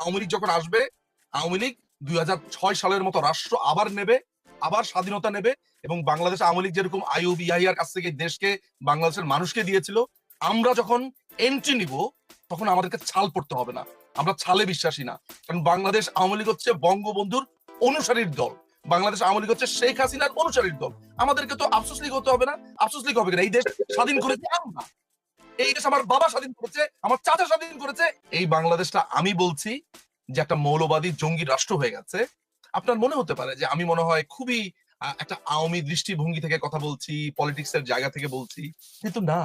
আওয়ামী যখন আসবে, আওয়ামী লীগ দুই হাজার ছয় সালের মতো রাষ্ট্র আবার নেবে, আবার স্বাধীনতা নেবে এবং বাংলাদেশ আওয়ামী লীগ যেরকম আইউব ইয়াহিয়ার কাছ থেকে দেশকে, বাংলাদেশের মানুষকে দিয়েছিল, আমরা যখন এন্ট্রি নিব, তখন আমাদেরকে ছাল পড়তে হবে না। আমরা ছালে বিশ্বাসী না। কারণ বাংলাদেশ আওয়ামী লীগ হচ্ছে বঙ্গবন্ধুর অনুসারীর দল। বাংলাদেশ আওয়ামী লীগ হচ্ছে শেখ হাসিনার অনুসারীর দল। আমাদেরকে তো আফসোস লীগ হতে হবে না, আফসোস লীগ হবে না এই দেশ স্বাধীন করেছে আমরা। এই দেশ আমার বাবা স্বাধীন করেছে, আমার চাচা স্বাধীন করেছে। এই বাংলাদেশটা আমি বলছি যে একটা মৌলবাদী জঙ্গি রাষ্ট্র হয়ে গেছে। আপনার মনে হতে পারে যে আমি মনে হয় খুবই একটা আওয়ামী দৃষ্টিভঙ্গি থেকে কথা বলছি পলিটিক্স এর জায়গা থেকে বলছি। কিন্তু না,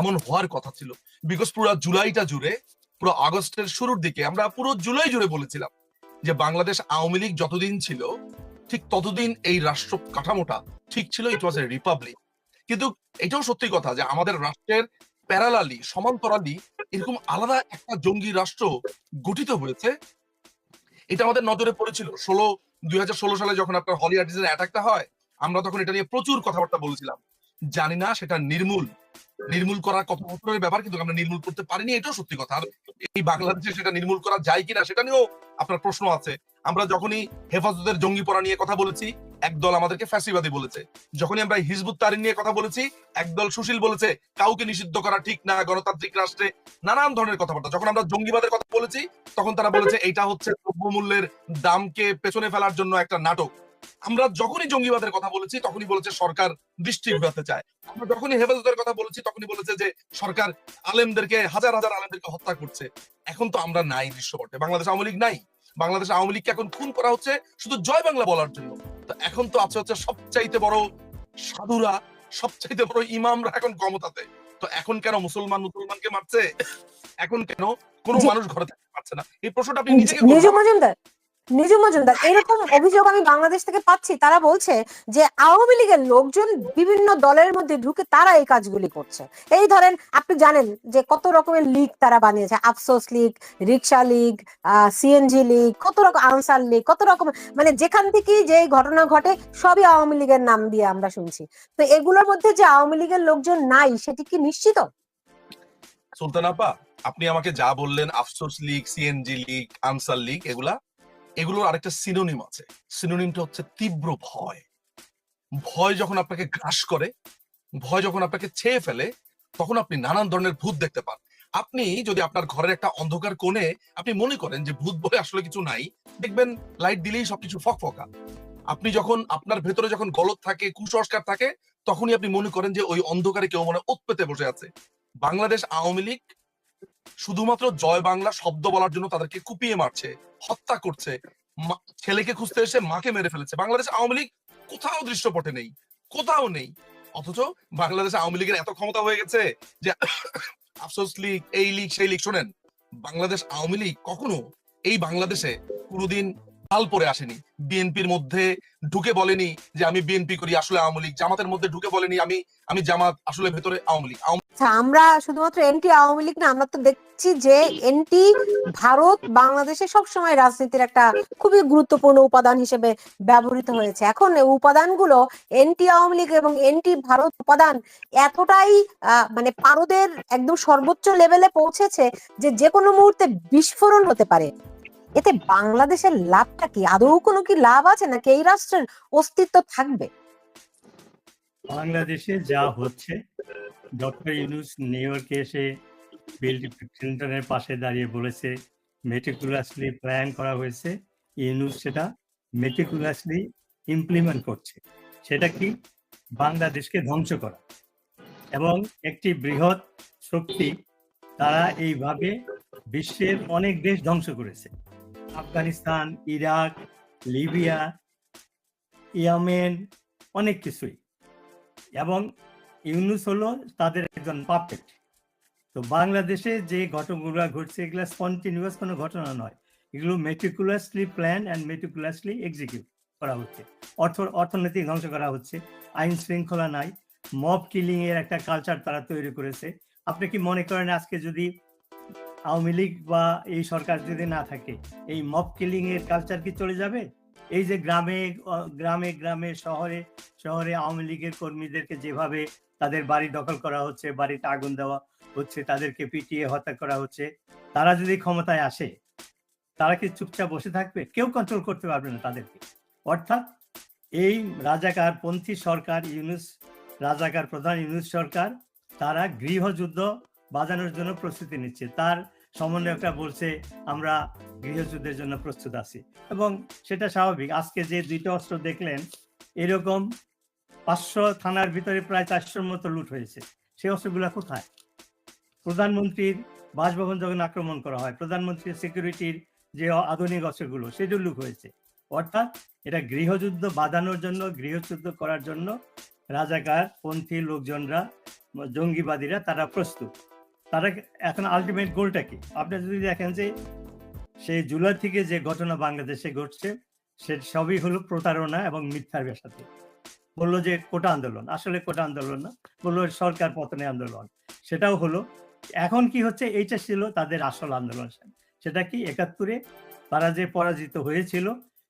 এমন হওয়ার কথা ছিল। বিকজ পুরো জুলাইটা জুড়ে, পুরো আগস্টের শুরুর দিকে আমরা পুরো জুলাই জুড়ে বলেছিলাম যে বাংলাদেশ আওয়ামী লীগ যতদিন ছিল, ঠিক ততদিন এই রাষ্ট্র কাঠামোটা ঠিক ছিল ইট ওয়াজ এ রিপাবলিক কিন্তু এটাও সত্যি কথা যে আমাদের রাষ্ট্রের প্যারালালি, সমান্তরালি এরকম আলাদা একটা জঙ্গি রাষ্ট্র গঠিত হয়েছে। এটা আমাদের নজরে পড়েছিল। ষোলো, দুই সালে যখন আপনার হলি আর্টিস্টের অ্যাটাকটা হয়, আমরা তখন এটা নিয়ে প্রচুর কথাবার্তা বলেছিলাম। জানি না, সেটা নির্মূল। নির্মূল করার কত বছরের ব্যাপার, কিন্তু আমরা নির্মূল করতে পারিনি, এটাও সত্যি কথা। আর এই বাংলাদেশে সেটা নির্মূল করা যায় কিনা, সেটা নিয়েও আপনার প্রশ্ন আছে। আমরা যখনই হেফাজতের জঙ্গি পড়া নিয়ে কথা বলেছি একদল আমাদেরকে ফ্যাসিবাদী বলেছে। যখনই আমরা হিজবুত তারিন নিয়ে কথা বলেছি, একদল সুশীল বলেছে, কাউকে নিষিদ্ধ করা ঠিক না, গণতান্ত্রিক রাষ্ট্রে নানান ধরনের কথাবার্তা। যখন আমরা জঙ্গিবাদের কথা বলেছি, তখন তারা বলেছে এটা হচ্ছে দ্রব্যমূল্যের দামকে পেছনে ফেলার জন্য একটা নাটক। আমরা যখনই জঙ্গিবাদের কথা বলেছি, তখনই বলেছে, সরকার দৃষ্টি ঘুরাতে চায়। আমরা যখনই হেফাজতের কথা বলেছি, তখনই বলেছে যে, সরকার আলেমদেরকে, হাজার হাজার আলেমদেরকে হত্যা করছে। এখন তো আমরা নাই দৃশ্যপটে। বাংলাদেশ আওয়ামী লীগ নাই। বাংলাদেশ আওয়ামী লীগকে এখন খুন করা হচ্ছে শুধু জয় বাংলা বলার জন্য। তো এখন তো আছে হচ্ছে সবচাইতে বড় সাধুরা সবচাইতে বড় ইমামরা এখন ক্ষমতাতে। তো এখন কেন মুসলমান মুসলমানকে মারছে? এখন কেন কোন মানুষ ঘরে থাকতে পারছে না? এই প্রশ্নটা আপনি নিজেকে নিজু মজুমদার এরকম অভিযোগ আমি বাংলাদেশ থেকে পাচ্ছি। তারা বলছে যে আওয়ামী লীগের লোকজন বিভিন্ন দলের মধ্যে ঢুকে তারা এই কাজগুলি করছে। এই ধরেন আপনি জানেন যে কত রকমের লীগ তারা বানিয়েছে। আফসোস league rickshaw league CNG league, কত রকম আনসার লীগ, কত রকম মানে যেখান থেকে যে ঘটনা ঘটে সবই আওয়ামী লীগের নাম দিয়ে আমরা শুনছি। তো এগুলোর মধ্যে যে আওয়ামী লীগের লোকজন নাই, সেটি কি নিশ্চিত? সুলতান আপা, আপনি আমাকে যা বললেন, আফসোস league, CNG league, Ansar league, এগুলা এগুলোর আরেকটা সিনোনিম আছে। সিনোনিমটা হচ্ছে তীব্র ভয়। ভয় যখন আপনাকে গ্রাস করে, ভয় যখন আপনাকে ছেয়ে ফেলে, তখন আপনি নানান ধরনের ভূত দেখতে পান। আপনি যদি আপনার ঘরের একটা অন্ধকার কোণে আপনি মনে করেন যে ভূত বলে আসলে কিছু নাই, দেখবেন লাইট দিলেই সবকিছু ফকফকা। আপনি যখন আপনার ভেতরে যখন গলত থাকে, কুসংস্কার থাকে, তখনই আপনি মনে করেন যে ওই অন্ধকারে কেউ মনে হয় বসে আছে। বাংলাদেশ আওয়ামী লীগ শুধুমাত্র জয় বাংলা শব্দ বলার জন্য তাদেরকে কুপিয়ে মারছে, হত্যা করছে। ছেলেকে খুঁজতে এসে মাকে মেরে ফেলেছে। বাংলাদেশ আওয়ামী লীগ কোথাও দৃশ্যপটে নেই, কোথাও নেই। অথচ বাংলাদেশ আওয়ামী লীগের এত ক্ষমতা হয়ে গেছে যে আফসোস লীগ, এই লীগ, সেই লীগ, শোনেন। বাংলাদেশ আওয়ামী লীগ কখনো এই বাংলাদেশে কোনোদিন হাল পরে আসেনি। বিএনপির মধ্যে ঢুকে বলেনি যে আমি বিএনপি করি, আসলে আওয়ামী লীগ। জামাতের মধ্যে ঢুকে বলেনি, আমি আমি জামাত, আসলে ভেতরে আওয়ামী লীগ। আচ্ছা আমরা শুধুমাত্র এনটি আওয়ামী লীগ না, আমরা তো দেখছি যে এনটি ভারত, বাংলাদেশে সবসময় রাজনীতির একটা খুবই গুরুত্বপূর্ণ উপাদান হিসেবে ব্যবহৃত হয়েছে। এখন উপাদানগুলো এনটি আওয়ামী লীগ এবং এনটি ভারত উপাদান এতটাই মানে পারদের একদম সর্বোচ্চ লেভেলে পৌঁছেছে যে যে কোনো মুহূর্তে বিস্ফোরণ হতে পারে। এতে বাংলাদেশের লাভটা কি? আদৌ কোনো কি লাভ আছে নাকি এই রাষ্ট্রের অস্তিত্ব থাকবে? বাংলাদেশে যা হচ্ছে, ডক্টর ইউনুস নিউ ইয়র্কে এসে বিল পাশে দাঁড়িয়ে বলেছে মেটিকুলাসলি প্ল্যান করা হয়েছে। ইউনুস সেটা মেটিকুলাসলি ইমপ্লিমেন্ট করছে। সেটা কি? বাংলাদেশকে ধ্বংস করা। এবং একটি বৃহৎ শক্তি তারা এইভাবে বিশ্বের অনেক দেশ ধ্বংস করেছে। আফগানিস্তান, ইরাক, লিবিয়া, ইয়েমেন, অনেক কিছুই। এবং ইউনুস হলো তাদের একজন পাপেট। তো বাংলাদেশে যে ঘটনাগুলো ঘটছে, এগুলো স্পন্টিনিউয়াস কোনো ঘটনা নয়। এগুলো meticulously plan and meticulously execute করা হচ্ছে। অর্থ, অর্থনৈতিক ধ্বংস করা হচ্ছে। আইন শৃঙ্খলা নাই। মব কিলিং এর একটা কালচার তারা তৈরি করেছে। আপনি কি মনে করেন আজকে যদি আওয়ামী লীগ বা এই সরকার যদি না থাকে, এই মব কিলিং এর কালচার কি চলে যাবে? এই যে গ্রামে গ্রামে গ্রামে, শহরে শহরে আওয়ামী লীগের কর্মীদেরকে যেভাবে তাদের বাড়ি দখল করা হচ্ছে, বাড়িতে আগুন দেওয়া হচ্ছে, তাদেরকে পিটিয়ে হত্যা করা হচ্ছে, তারা যদি ক্ষমতায় আসে, তারা কি চুপচাপ বসে থাকবে? কেউ কন্ট্রোল করতে পারবে না তাদেরকে। অর্থাৎ এই রাজাকার পন্থী সরকার ইউনুস, রাজাকার প্রধান ইউনুস সরকার, তারা গৃহযুদ্ধ বাজানোর জন্য প্রস্তুতি নিচ্ছে। তার সমন্বয়করা বলছে, আমরা গৃহযুদ্ধের জন্য প্রস্তুত আছি। এবং সেটা স্বাভাবিক। আজকে যে দুইটা অস্ত্র দেখলেন, এরকম পাঁচশো থানার ভিতরে প্রায় চারশোর মতো লুট হয়েছে। সেই অস্ত্রগুলো কোথায়? প্রধানমন্ত্রীর বাসভবন যখন আক্রমণ করা হয়, প্রধানমন্ত্রীর সিকিউরিটির যে আধুনিক অস্ত্রগুলো, সেগুলো লুট হয়েছে। অর্থাৎ এটা গৃহযুদ্ধ বাঁধানোর জন্য, গৃহযুদ্ধ করার জন্য রাজাকার, পন্থী লোকজনরা, জঙ্গিবাদীরা তারা প্রস্তুত। তারা এখন আলটিমেট গোলটা কি? আপনি যদি দেখেন যে সেই জুলাই থেকে যে ঘটনা বাংলাদেশে ঘটছে, সে সবই হলো প্রতারণা এবং মিথ্যার সাথে বলল যে কোটা আন্দোলন। আসলে কোটা আন্দোলন না, বলল সরকার পতনে আন্দোলন। সেটাও হলো, এখন কি হচ্ছে, এইটা ছিল তাদের আসল আন্দোলন। সেটা কি একাত্তরে তারা যে পরাজিত হয়েছিল,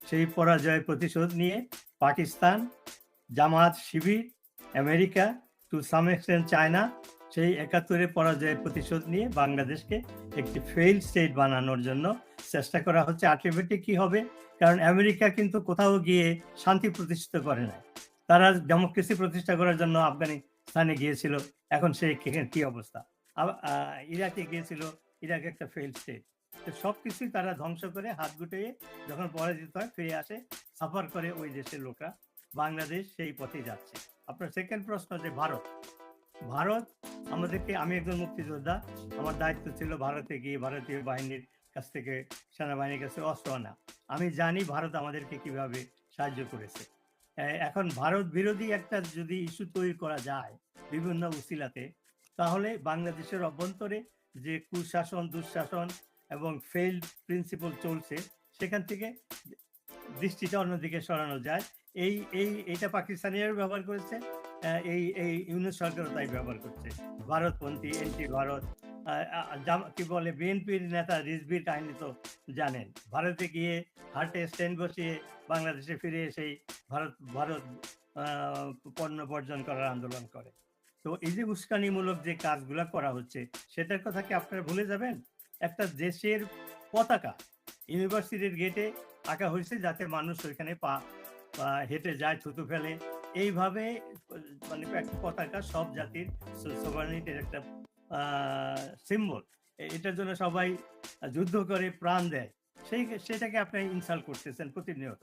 সেই পরাজয়ের প্রতিশোধ নিয়ে Pakistan Jamaat Shibir America to some extent China সেই একাত্তরে পরাজয়ের প্রতিশোধ নিয়ে বাংলাদেশকে একটি ফেইল স্টেট বানানোর জন্য চেষ্টা করা হচ্ছে। আলটিমেটলি কি হবে? কারণ আমেরিকা কিন্তু কোথাও গিয়ে শান্তি প্রতিষ্ঠিত করে না তারা ডেমোক্রেসি প্রতিষ্ঠা করার জন্য আফগানিস্তানে গিয়েছিল। এখন সেই কি অবস্থা? ইরাকে গিয়েছিল। ইরাক একটা ফেল স্টেট তো সবকিছুই তারা ধ্বংস করে হাত গুটিয়ে যখন পরাজিত হয়, ফিরে আসে সাফার করে ওই দেশের লোকরা। বাংলাদেশ সেই পথে যাচ্ছে। আপনার সেকেন্ড প্রশ্ন যে ভারত। ভারত, আমাদেরকে, আমি একজন মুক্তিযোদ্ধা। আমার দায়িত্ব ছিল ভারতে গিয়ে ভারতীয় বাহিনীর কাছ থেকে, সেনাবাহিনীর কাছে অস্ত্র আনা। আমি জানি ভারত আমাদেরকে কীভাবে সাহায্য করেছে। এখন ভারত বিরোধী একটা যদি ইস্যু তৈরি করা যায় বিভিন্ন উসিলাতে, তাহলে বাংলাদেশের অভ্যন্তরে যে কুশাসন, দুঃশাসন এবং ফেইল্ড প্রিন্সিপাল চলছে, সেখান থেকে দৃষ্টিটা অন্যদিকে সরানো যায়। এই এই, এটা পাকিস্তানিরাও ব্যবহার করেছে। এই এই ইউনুস সরকারও তাই ব্যবহার করছে। ভারতপন্থী, এনটি ভারত কি বলে, বিএনপির নেতা রিজবির কাহিনী তো জানেন। ভারতে গিয়ে হার্টে স্ট্যান্ড বসিয়ে বাংলাদেশে ফিরে এসেই ভারত ভারত পণ্য বর্জন করার আন্দোলন করে। তো এই যে উস্কানিমূলক যে কাজগুলো করা হচ্ছে, সেটার কথা কি আপনারা ভুলে যাবেন? একটা দেশের পতাকা ইউনিভার্সিটির গেটে আঁকা হয়েছে যাতে মানুষ ওইখানে পা, হেঁটে যায়, থুতু ফেলে। এইভাবে মানে পতাকা সব জাতির সোভারনিটির একটা সিম্বল এটার জন্য সবাই যুদ্ধ করে প্রাণ দেয়। সেই, সেটাকে আপনি ইনসাল্ট করতেছেন প্রতিনিয়ত।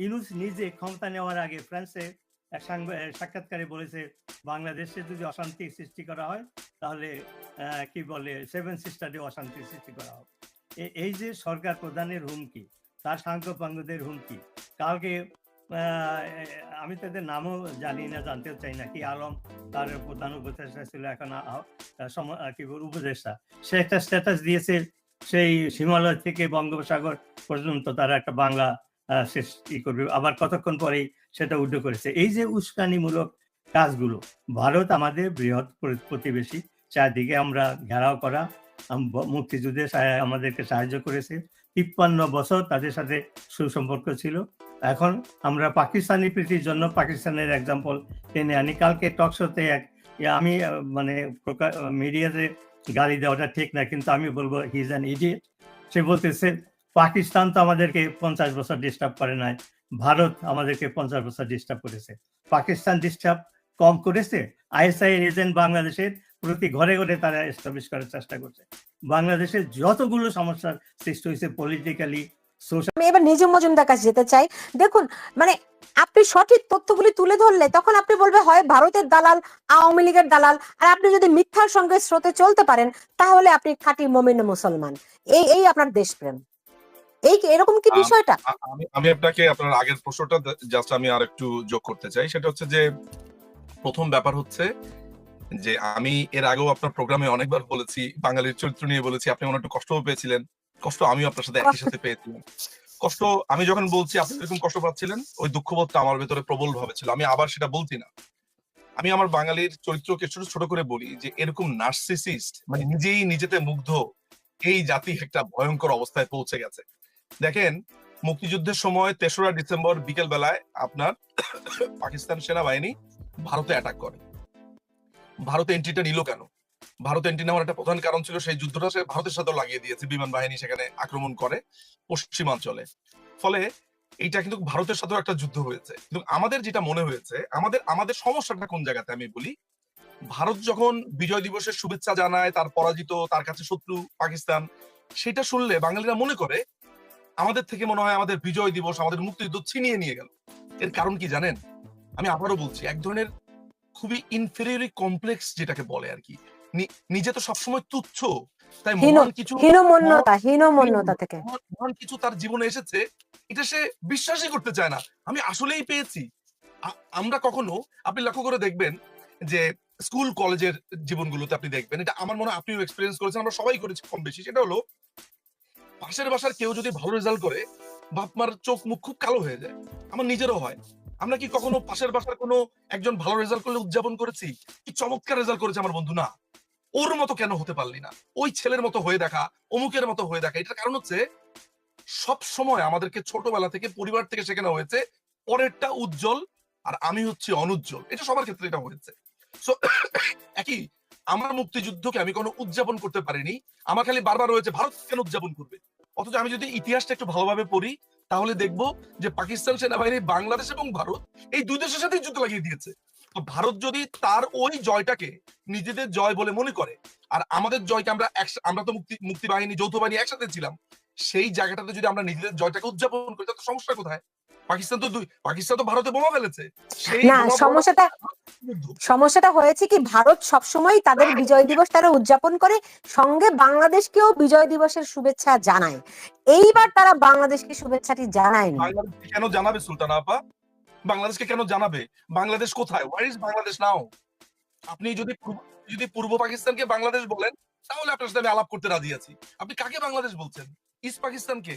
ইউনুস নিজে ক্ষমতা নেওয়ার আগে ফ্রান্সে এক সাক্ষাৎকারে বলেছে, বাংলাদেশে যদি অশান্তি সৃষ্টি করা হয়, তাহলে কি বলে সেভেন সিস্টারে অশান্তি সৃষ্টি করা হবে। এই যে সরকার প্রধানের হুমকি, তার সাংকপাঙ্গদের হুমকি, কালকে আমি তাদের নামও জানি না, জানতেও চাই না। কি আলম তার প্রধান উপদেষ্টা ছিল এখন কি উপদেষ্টা। সে একটা স্ট্যাটাস দিয়েছে, সেই হিমালয় থেকে বঙ্গোপসাগর পর্যন্ত তারা একটা বাংলা শেষ ই করবে। আবার কতক্ষণ পরেই সেটা উল্টো করেছে। এই যে উস্কানিমূলক কাজগুলো, ভারত আমাদের বৃহৎ প্রতিবেশী। চারদিকে আমরা ঘেরাও করা মুক্তিযুদ্ধে আমাদেরকে সাহায্য করেছে। তিপ্পান্ন বছর তাদের সাথে সুসম্পর্ক ছিল। এখন আমরা পাকিস্তানি প্রীতির জন্য পাকিস্তানের এক্সাম্পল টেনে আনি। কালকে টকশোতে এক আমি মানে মিডিয়াতে গালি দেওয়াটা ঠিক না, কিন্তু আমি বলব হি ইজ অ্যান ইডিয়েট সে বলতেছে, পাকিস্তান তো আমাদেরকে পঞ্চাশ বছর ডিস্টার্ব করে নাই। ভারত আমাদেরকে পঞ্চাশ বছর ডিস্টার্ব করেছে। পাকিস্তান ডিস্টার্ব কম করেছে। আইএসআই এজেন্ট বাংলাদেশের প্রতি ঘরে ঘরে তারা এস্টাবলিশ করার চেষ্টা করছে। বাংলাদেশের যতগুলো সমস্যার সৃষ্টি হয়েছে পলিটিক্যালি আমি এবার নিজে মজুমদার কাছে যেতে চাই। দেখুন মানে আপনি সঠিক তথ্যগুলি তুলে ধরলে তখন আপনি বলবে হয় ভারতের দালাল আওয়ামী লীগের দালাল আর আপনি যদি মিথ্যার সঙ্গে স্রোতে চলতে পারেন তাহলে আপনি খাঁটি মমিন মুসলমান। এই এই আপনার দেশপ্রেম। এই এরকম কি বিষয়টা? আমি আমি আপনাকে আপনার আগের প্রশ্নটা জাস্ট আমি আর একটু যোগ করতে চাই। সেটা হচ্ছে যে প্রথম ব্যাপার হচ্ছে যে আমি এর আগেও আপনার প্রোগ্রামে অনেকবার বলেছি, বাঙালির চরিত্র নিয়ে বলেছি, আপনি অনেকটা কষ্টও পেয়েছিলেন। কষ্ট আমি আপনার সাথে একই সাথে পেয়েছিলাম। কষ্ট, আমি যখন বলছি, আপনি এরকম কষ্ট পাচ্ছিলেন, ওই দুঃখবোধটা আমার ভেতরে প্রবল ভাবে ছিল। আমি আবার সেটা বলছি না। আমি আমার বাঙালির চরিত্রকে ছোট ছোট করে বলি যে, এরকম নার্সিসিস্ট মানে নিজেই নিজেতে মুগ্ধ, এই জাতি একটা ভয়ঙ্কর অবস্থায় পৌঁছে গেছে। দেখেন, মুক্তিযুদ্ধের সময় তেসরা ডিসেম্বর বিকেল বেলায় আপনার পাকিস্তান সেনাবাহিনী ভারতে অ্যাটাক করে। ভারতে এন্ট্রিটা নিল কেন? ভারত এন্টি নেওয়ার একটা প্রধান কারণ ছিল সেই যুদ্ধটা সে ভারতের সাথেও লাগিয়ে দিয়েছে। বিমান বাহিনী সেখানে আক্রমণ করে পশ্চিমাঞ্চলে। ফলে এইটা কিন্তু ভারতের সাথেও একটা যুদ্ধ হয়েছে। কিন্তু আমাদের যেটা মনে হয়েছে, আমাদের আমাদের সমস্যাটা কোন জায়গাতে আমি বলি? ভারত যখন বিজয় দিবসের শুভেচ্ছা জানায়, তার পরাজিত, তার কাছে শত্রু পাকিস্তান, সেটা শুনলে বাঙালিরা মনে করে, আমাদের থেকে মনে হয় আমাদের বিজয় দিবস, আমাদের মুক্তিযুদ্ধ ছিনিয়ে নিয়ে গেল। এর কারণ কি জানেন? আমি আবারও বলছি, এক ধরনের খুবই ইনফেরিয়রি কমপ্লেক্স যেটাকে বলে আর কি নিজে তো সবসময় তুচ্ছ তাই মহান কিছু হীনমন্যতা হীনমন্যতা থেকে। মহান কিছু তার জীবনে এসেছে এটা সে বিশ্বাসই করতে চায় না। আমি আসলেই পেয়েছি। আমরা কখনো আপনি লক্ষ্য করে দেখবেন যে স্কুল কলেজের জীবনগুলোতে আপনি দেখবেন এটা আমার মনে হয় আপনিও এক্সপিরিয়েন্স করেছেন আমরা সবাই করেছি কম বেশি সেটা হলো পাশের বাসার কেউ যদি ভালো রেজাল্ট করে বাপ মার চোখ মুখ খুব কালো হয়ে যায়। আমার নিজেরও হয়। আমরা কি কখনো পাশের বাসার কোনো একজন ভালো রেজাল্ট করলে উদযাপন করেছি? কি চমৎকার রেজাল্ট করেছে আমার বন্ধু? না। ওর মতো কেন হতে পারলি না? ওই ছেলের মতো হয়ে দেখা, অমুকের মতো হয়ে দেখা। এটার কারণ হচ্ছে, সব সময় আমাদেরকে ছোটবেলা থেকে পরিবার থেকে শেখানো হয়েছে, পরেরটা উজ্জ্বল আর আমি হচ্ছে অনুজ্জ্বল। এটা সবার ক্ষেত্রে এটা হয়েছে। সো একই, আমার মুক্তিযুদ্ধকে আমি কোনো উদযাপন করতে পারিনি। আমার খালি বারবার রয়েছে, ভারত কেন উদযাপন করবে? অথচ আমি যদি ইতিহাসটা একটু ভালোভাবে পড়ি তাহলে দেখব যে পাকিস্তান সেনাবাহিনী, বাংলাদেশ এবং ভারত এই দুই দেশের সাথেই যুদ্ধ লাগিয়ে দিয়েছে। তো ভারত যদি তার ওই জয়টাকে নিজেদের জয় বলে মনে করে, আর আমাদের জয়কে আমরা আমরা তো মুক্তি মুক্তি বাহিনী, যৌথ বাহিনী একসাথে ছিলাম, সেই জায়গাটাতে যদি আমরা নিজেদের জয়টাকে উদযাপন করি, তাহলে সমস্যা কোথায়? পাকিস্তান তো পাকিস্তান তো ভারতে বোমা ফেলেছে। না সমস্যাটা সমস্যাটা হয়েছে কি ভারত সবসময় তাদের বিজয় দিবস তারা উদযাপন করে সঙ্গে বাংলাদেশকেও বিজয় দিবসের শুভেচ্ছা জানায়। এইবার তারা বাংলাদেশকে শুভেচ্ছাটি জানায়নি। বাংলাদেশকে কেন জানাবে সুলতানা আপা? বাংলাদেশকে কেন জানাবে? বাংলাদেশ কোথায়? ওয়ার ইজ বাংলাদেশ নাও আপনি যদি যদি পূর্ব পাকিস্তানকে বাংলাদেশ বলেন তাহলে আপনার সাথে আমি আলাপ করতে রাজি আছি। আপনি কাকে বাংলাদেশ বলছেন? ইস্ট পাকিস্তানকে?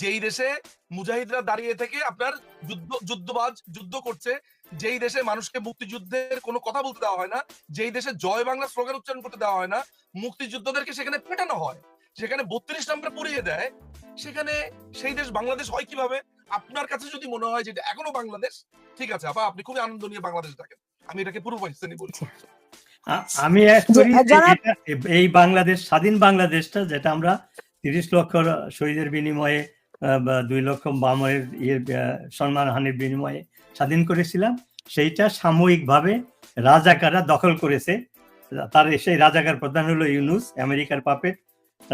যেই দেশে মুজাহিদরা দাঁড়িয়ে থেকে আপনার যুদ্ধ যুদ্ধবাজ যুদ্ধ করছে যেই দেশে মানুষকে মুক্তিযুদ্ধের কোনো কথা বলতে দেওয়া হয় না যেই দেশে জয় বাংলা স্লোগান উচ্চারণ করতে দেওয়া হয় না মুক্তিযুদ্ধদেরকে সেখানে পেটানো হয়। সেখানে বত্রিশ নম্বরে পুড়িয়ে দেয়। সেখানে সেই দেশ বাংলাদেশ হয় কীভাবে? আপনার কাছে যদি মনে হয় যেটা এখনও বাংলাদেশ ঠিক আছে আপা আপনি খুবই আনন্দ নিয়ে বাংলাদেশ থাকেন আমি এটাকে পূর্ব পাকিস্তানি বলছি আমি এই বাংলাদেশ স্বাধীন বাংলাদেশটা যেটা আমরা তিরিশ লক্ষ শহীদের বিনিময়ে দুই লক্ষ বামের ইয়ে সম্মানহানির বিনিময়ে স্বাধীন করেছিলাম। সেইটা সাময়িকভাবে রাজাকাররা দখল করেছে। তার সেই রাজাকার প্রধান হলো ইউনুস, আমেরিকার পাপেট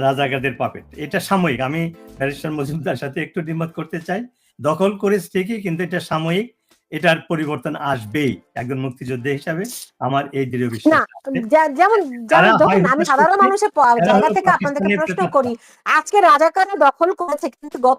রাজাকারদের পাপেট এটা সাময়িক। আমি ব্যারিস্টার মজুমদার সাথে একটু ডিমত করতে চাই। দখল করেছে ঠিকই, কিন্তু এটা সাময়িক। এটার পরিবর্তন আসবেই একজন মুক্তিযোদ্ধা হিসাবে আমার এই দৃঢ় বিশ্বাস। যা- যেমন যেমন ধরুন আমি সাধারণ মানুষের জায়গা থেকে আপনাদেরকে প্রশ্ন করি আজকে রাজাকাররা দখল করেছে কিন্তু গত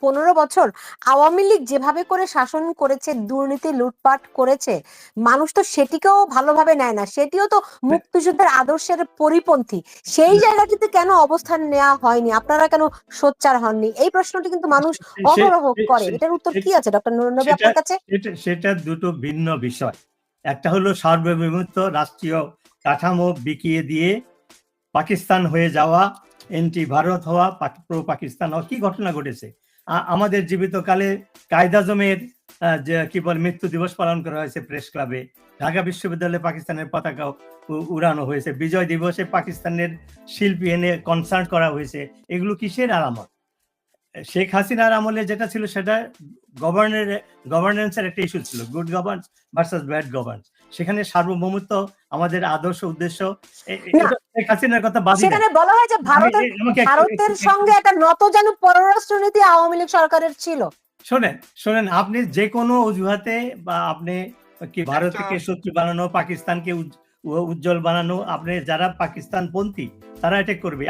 পনেরো বছর আওয়ামী লীগ যেভাবে করে শাসন করেছে দুর্নীতি লুটপাট করেছে মানুষ তো সেটিকেও ভালোভাবে নেয় না। সেটিও তো মুক্তিযুদ্ধের আদর্শের পরিপন্থী। সেই জায়গাটিতে কেন অবস্থান নেওয়া হয়নি? আপনারা কেন সোচ্চার হননি? এই প্রশ্নটি কিন্তু মানুষ সে- করে। এটার উত্তর কি আছে? ডক্টর নুরনবী আপনার কাছে? সেটা সেটা দুটো ভিন্ন বিষয়। একটা হলো সার্বভৌমত্ব, রাষ্ট্রীয় কাঠামো বিকিয়ে দিয়ে পাকিস্তান হয়ে যাওয়া এন্টি ভারত হওয়া প্রো পাকিস্তান হওয়া। কি ঘটনা ঘটেছে? আমাদের জীবিতকালে কায়দা জমের যে, কি বলে, মৃত্যু দিবস পালন করা হয়েছে প্রেস ক্লাবে। ঢাকা বিশ্ববিদ্যালয়ে পাকিস্তানের পতাকা উড়ানো হয়েছে। বিজয় দিবসে পাকিস্তানের শিল্পী এনে কনসার্ট করা হয়েছে। এগুলো কিসের আলামত? শেখ হাসিনার আমলে যেটা ছিল সেটা গভর্নের গভর্নেন্সের একটা ইস্যু ছিল good governance versus bad governance সেখানে সার্বভৌমত্ব আমাদের আদর্শ উদ্দেশ্য শেখ হাসিনার কথা বাদ সেখানে বলা হয় যে ভারতের ভারতের সঙ্গে একটা নতজানু পররাষ্ট্রনীতি আওয়ামী লীগ সরকারের ছিল। শোনেন শোনেন আপনি যে কোনো অজুহাতে বা আপনি কি ভারতকে শত্রু বানানো পাকিস্তানকে উজ্জ্বল বানানো আপনি যারা পাকিস্তান পন্থী তারা এটা করবে।